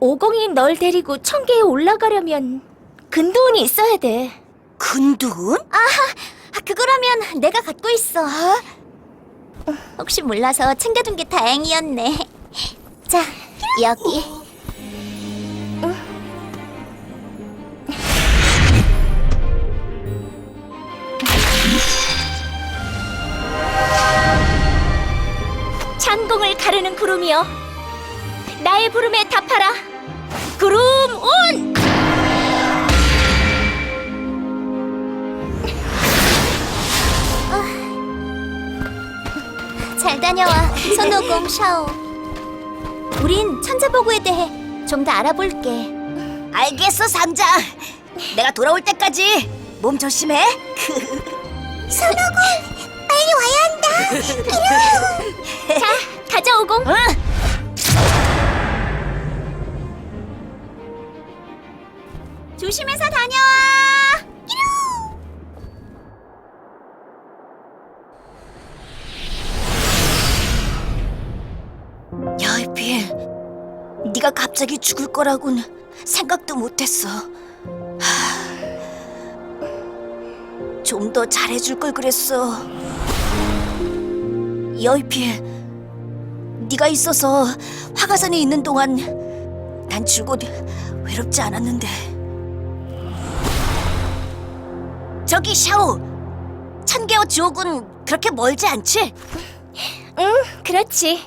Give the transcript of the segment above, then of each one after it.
오공이 널 데리고 청계에 올라가려면 근두운이 있어야 돼. 근두운? 아, 그거라면 내가 갖고 있어. 혹시 몰라서 챙겨둔 게 다행이었네. 자, 여기. 창공을 가르는 구름이여, 나의 부름에 답하라. 구름 온! 잘 다녀와, 손오공 샤오. 우린 천자보고에 대해 좀 더 알아볼게. 알겠어, 삼장. 내가 돌아올 때까지 몸 조심해. 손오공, 빨리 와야 한다. 갑자기 죽을 거라고는 생각도 못했어. 좀 더 잘해줄 걸 그랬어. 여이필, 네가 있어서 화가산에 있는 동안 난 줄곧 외롭지 않았는데. 저기 샤오, 천개와 지옥은 그렇게 멀지 않지? 응, 그렇지.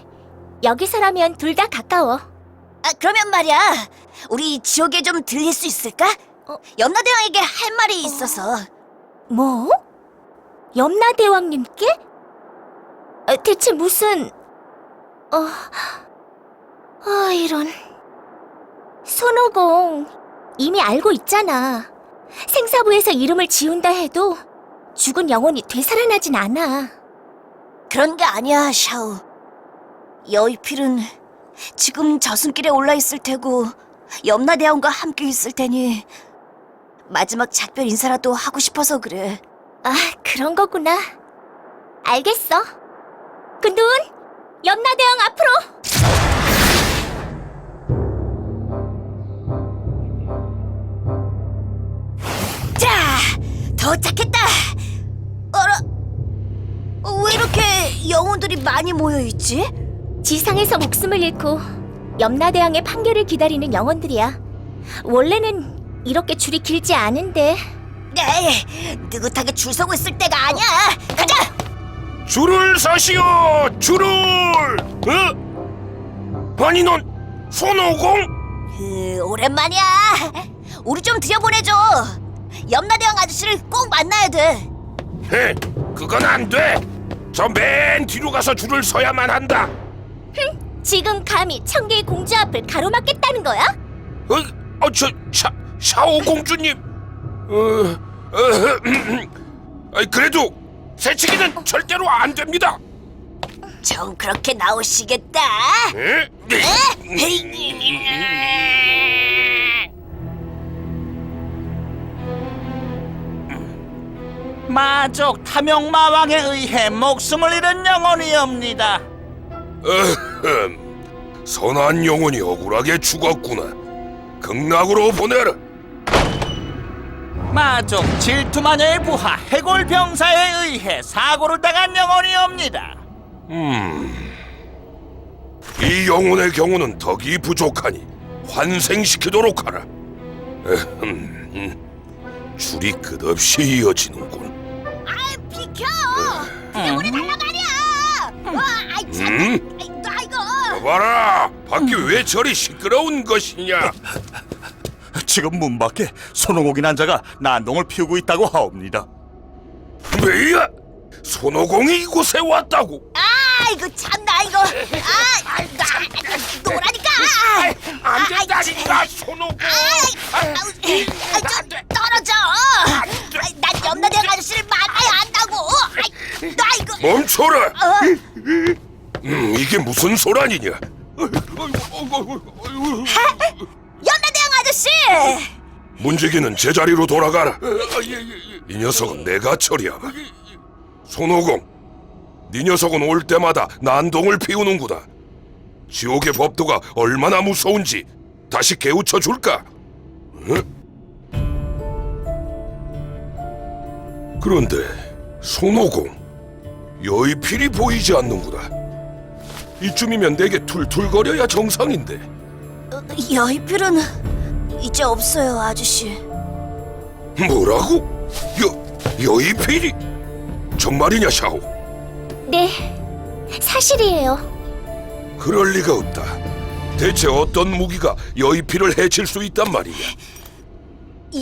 여기서라면 둘 다 가까워. 아, 그러면 말이야. 우리 지옥에 좀 들릴 수 있을까? 어? 염라대왕에게 할 말이 있어서. 뭐? 염라대왕님께? 어, 대체 무슨... 어... 아, 이런... 손오공, 이미 알고 있잖아. 생사부에서 이름을 지운다 해도 죽은 영혼이 되살아나진 않아. 그런 게 아니야, 샤오. 여의필은 지금 저승길에 올라 있을 테고 염라대왕과 함께 있을 테니 마지막 작별 인사라도 하고 싶어서 그래. 아, 그런 거구나. 알겠어. 근둔, 염라대왕 앞으로! 자, 도착했다. 어라, 왜 이렇게 영혼들이 많이 모여 있지? 지상에서 목숨을 잃고 염라대왕의 판결을 기다리는 영혼들이야. 원래는 이렇게 줄이 길지 않은데 네, 느긋하게 줄 서고 있을 때가 아니야. 가자. 줄을 서시오 줄을 어? 아니 넌 손오공? 그, 오랜만이야. 우리 좀 들여보내줘. 염라대왕 아저씨를 꼭 만나야 돼. 헤 그건 안 돼 저 맨 뒤로 가서 줄을 서야만 한다 지금 감히 청계의 공주 앞을 가로막겠다는 거야? 어, 어, 저 샤, 샤오 공주님 어, 어, 아이, 그래도 새치기는 절대로 안 됩니다 정 그렇게 나오시겠다. 에? 마족 탐욕 마왕에 의해 목숨을 잃은 영혼이옵니다. 어흠, 선한 영혼이 억울하게 죽었구나 극락으로 보내라 마족 질투마녀의 부하 해골병사에 의해 사고를 당한 영혼이옵니다. 이 영혼의 경우는 덕이 부족하니 환생시키도록 하라. 에흠, 음, 줄이 끝없이 이어지는군. 비켜. 들여보내 달라 말이야. 와, 아이 참. 음? 아이, 나 이거. 봐라, 밖이 왜 저리 시끄러운 것이냐? 지금 문 밖에 손오공이 난자가 난동을 피우고 있다고 하옵니다. 왜야? 손오공이 이곳에 왔다고? 아, 이거 참나 이거. 아, 나 노라니까. 안 된다니까, 손오공. 아우, 아, 좀 떨어져. 아이, 난 염라대왕 아저씨를 만나야 한다고. 아이, 나 이거. 멈춰라. 어? 음, 이게 무슨 소란이냐? 염라대왕 아저씨. 문지기는 제자리로 돌아가라. 이 녀석은 내가 처리하마. 손오공, 네 녀석은 올 때마다 난동을 피우는구나. 지옥의 법도가 얼마나 무서운지 다시 깨우쳐 줄까? 응? 그런데 손오공 여의필이 보이지 않는구나. 이쯤이면 내게 툴툴거려야 정상인데. 어, 여의필은 이제 없어요, 아저씨. 뭐라고? 여 여의필이 정말이냐 샤오? 네, 사실이에요. 그럴 리가 없다. 대체 어떤 무기가 여의필을 해칠 수 있단 말이냐?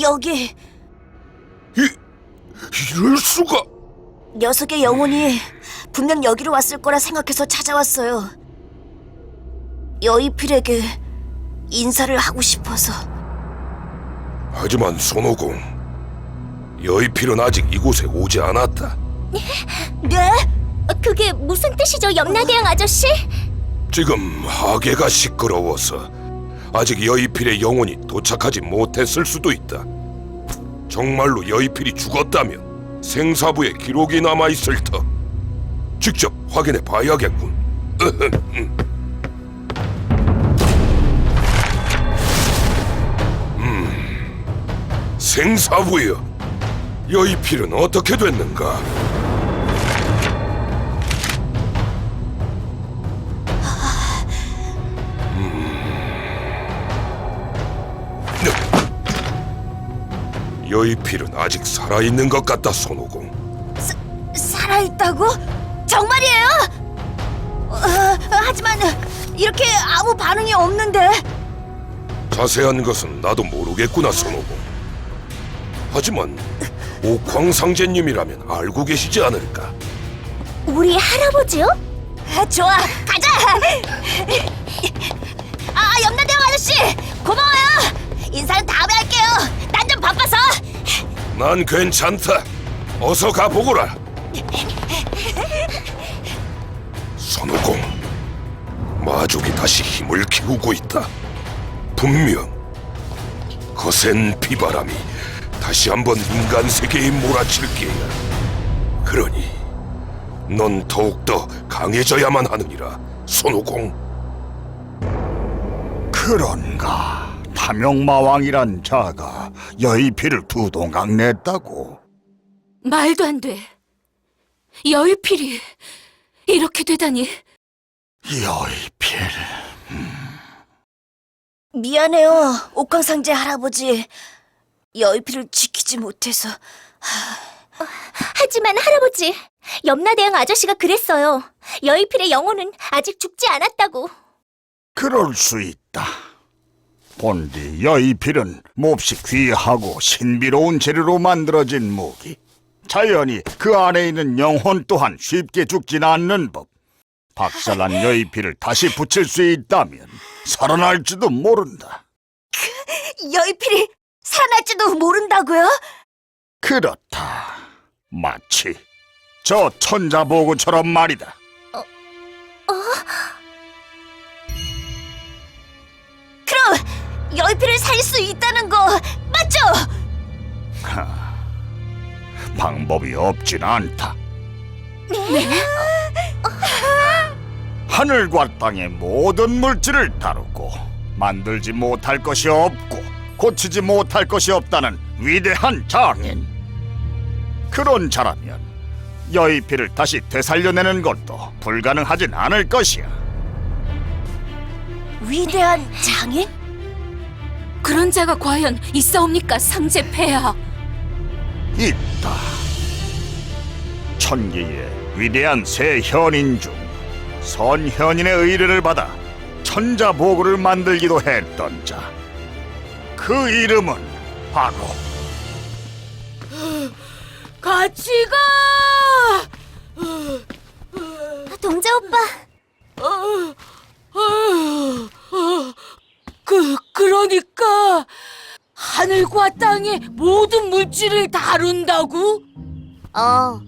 여기 이 이럴 수가? 녀석의 영혼이 분명 여기로 왔을 거라 생각해서 찾아왔어요. 여의필에게 인사를 하고 싶어서. 하지만 손오공 여의필은 아직 이곳에 오지 않았다. 네? 어, 그게 무슨 뜻이죠, 염라대왕 아저씨? 지금 하계가 시끄러워서 아직 여의필의 영혼이 도착하지 못했을 수도 있다. 정말로 여의필이 죽었다면 생사부에 기록이 남아 있을 터. 직접 확인해 봐야겠군. 음, 생사부여. 여의필은 어떻게 됐는가? 여의필은 아직 살아있는 것 같다, 손오공. 살아있다고? 정말이에요? 어, 하지만 이렇게 아무 반응이 없는데. 자세한 것은 나도 모르겠구나, 손오공. 하지만 옥황상제님이라면 알고 계시지 않을까? 우리 할아버지요? 아, 좋아, 가자. 아, 염라대왕 아저씨, 고마워요. 인사는 다음에 할게요. 난좀 바빠서. 난 괜찮다. 어서 가보거라. 손오공, 마족이 다시 힘을 키우고 있다. 분명 거센 비바람이 다시 한번 인간 세계에 몰아칠 게야. 그러니 넌 더욱더 강해져야만 하느니라, 손오공. 그런가? 탐욕마왕이란 자가 여의필을 두 동강 냈다고. 말도 안 돼. 여의필이 이렇게 되다니. 여의필. 미안해요, 옥황상제 할아버지. 여의필을 지키지 못해서. 하지만 할아버지, 염라대왕 아저씨가 그랬어요. 여의필의 영혼은 아직 죽지 않았다고. 그럴 수 있다. 본디 여의필은 몹시 귀하고 신비로운 재료로 만들어진 무기. 자연히 그 안에 있는 영혼 또한 쉽게 죽진 않는 법. 박살난 여의필을 다시 붙일 수 있다면 살아날지도 모른다. 여의필이 살아날지도 모른다고요? 그렇다. 마치 저 천자보고처럼 말이다. 그럼 여의필을 살릴 수 있다는 거 맞죠? 방법이 없진 않다. 하늘과 땅의 모든 물질을 다루고 만들지 못할 것이 없고 고치지 못할 것이 없다는 위대한 장인. 그런 자라면 여의필을 다시 되살려내는 것도 불가능하진 않을 것이야. 위대한 장인? 그런 자가 과연 있사옵니까, 상제 폐하? 있다. 천기의 위대한 새 현인 중 선현인의 의뢰를 받아 천자보고를 만들기도 했던 자. 그 이름은 바로 같이 가! 동자 오빠, 그, 그러니까 하늘과 땅의 모든 물질을 다룬다고? 어.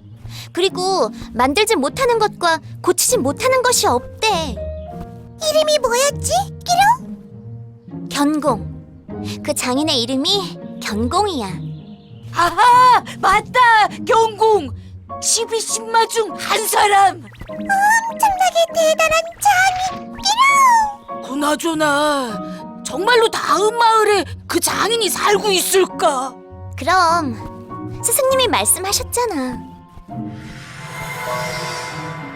그리고 만들지 못하는 것과 고치지 못하는 것이 없대. 이름이 뭐였지? 끼룡? 견공. 그 장인의 이름이 견공이야. 아하! 맞다! 경공! 12신마 중 한 사람! 엄청나게 대단한 장인 끼룡. 그나저나 정말로 다음 마을에 그 장인이 살고 있을까? 그럼 스승님이 말씀하셨잖아.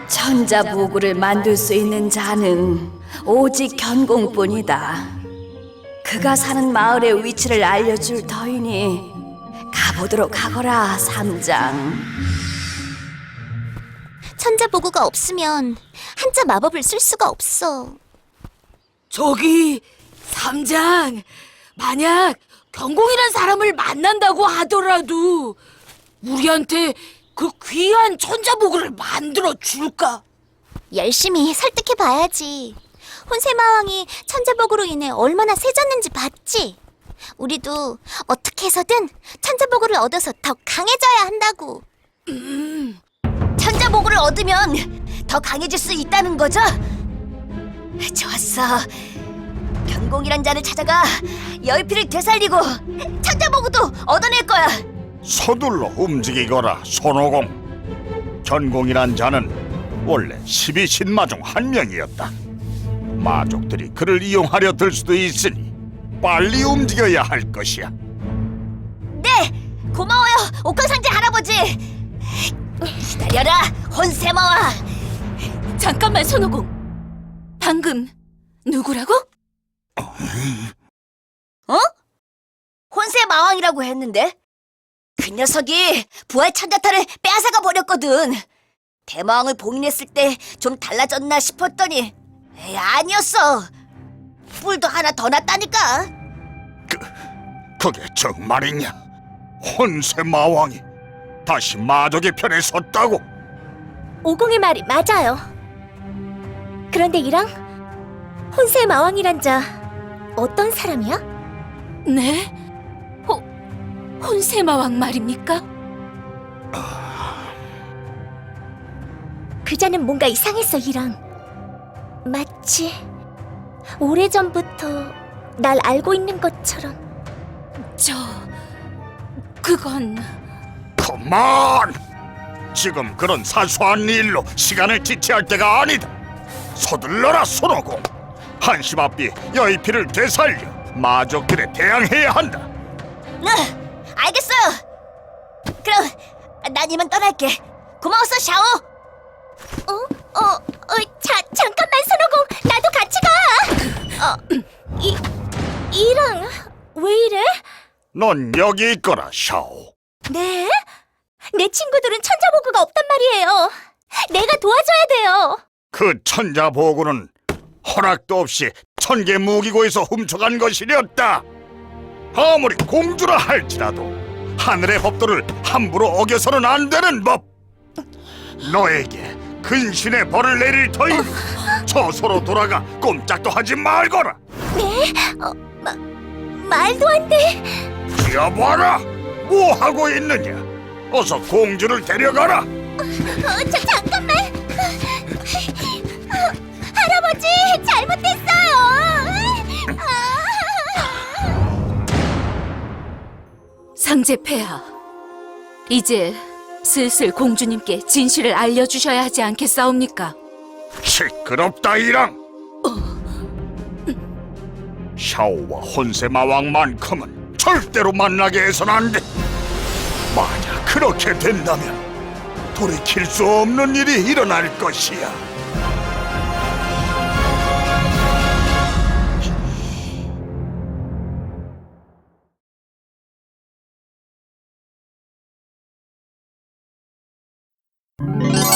천자보구를 만들 수 있는 자는 오직 견공뿐이다. 그가 사는 마을의 위치를 알려줄 터이니 가보도록 하거라, 삼장. 천자 보구가 없으면 한자 마법을 쓸 수가 없어. 저기 삼장 만약 경공이란 사람을 만난다고 하더라도 우리한테 그 귀한 천자보구를 만들어 줄까? 열심히 설득해 봐야지. 혼세마왕이 천자복으로 인해 얼마나 세졌는지 봤지? 우리도 어떻게 해서든 천자복을 얻어서 더 강해져야 한다고. 천자보구를 얻으면 더 강해질 수 있다는 거죠? 좋았어. 견공이란 자를 찾아가 여의피를 되살리고 천자보구도 얻어낼 거야. 서둘러 움직이거라 손오공 견공이란 자는 원래 12신마 중 한 명이었다 마족들이 그를 이용하려 들 수도 있으니 빨리 움직여야 할 것이야 네, 고마워요, 옥황상제 할아버지. 기다려라, 혼세마와. 잠깐만 손오공 방금 누구라고? 혼세 마왕이라고 했는데 그 녀석이 부활 천자타를 빼앗아가 버렸거든. 대마왕을 봉인했을 때 좀 달라졌나 싶었더니 에이, 아니었어. 뿔도 하나 더 났다니까. 그게 정말이냐 혼세 마왕이 다시 마족의 편에 섰다고 오공의 말이 맞아요. 그런데 이랑 혼세 마왕이란 자 어떤 사람이야? 네? 호, 혼세마왕 말입니까? 그 자는 뭔가 이상했어, 이랑. 마치 오래전부터 날 알고 있는 것처럼. 저 그건 그만! 지금 그런 사소한 일로 시간을 지체할 때가 아니다. 서둘러라 손오공. 한시 앞비 여의피를 되살려 마족들에 대항해야 한다. 네, 알겠어요. 그럼 난 이만 떠날게. 고마웠어, 샤오. 어? 어, 어, 자, 잠깐만, 손오공! 나도 같이 가! 어, 이, 이랑, 왜 이래? 넌 여기 있거라 샤오. 네? 내 친구들은 천자보구가 없단 말이에요. 내가 도와줘야 돼요. 그 천자 보고는 허락도 없이 천개 무기고에서 훔쳐간 것이었다. 아무리 공주라 할지라도 하늘의 법도를 함부로 어겨서는 안 되는 법. 너에게 근신의 벌을 내릴 터이니 저소로 돌아가 꼼짝도 하지 말거라. 네? 어, 마, 말도 안 돼. 여봐라, 뭐 하고 있느냐? 어서 공주를 데려가라. 어, 저, 잠깐만. 아버지, 잘못했어요. 아. 상제폐하 이제 슬슬 공주님께 진실을 알려주셔야 하지 않겠사옵니까? 시끄럽다 이랑. 샤오와 혼세마왕만큼은 절대로 만나게 해선 안 돼. 만약 그렇게 된다면 돌이킬 수 없는 일이 일어날 것이야. you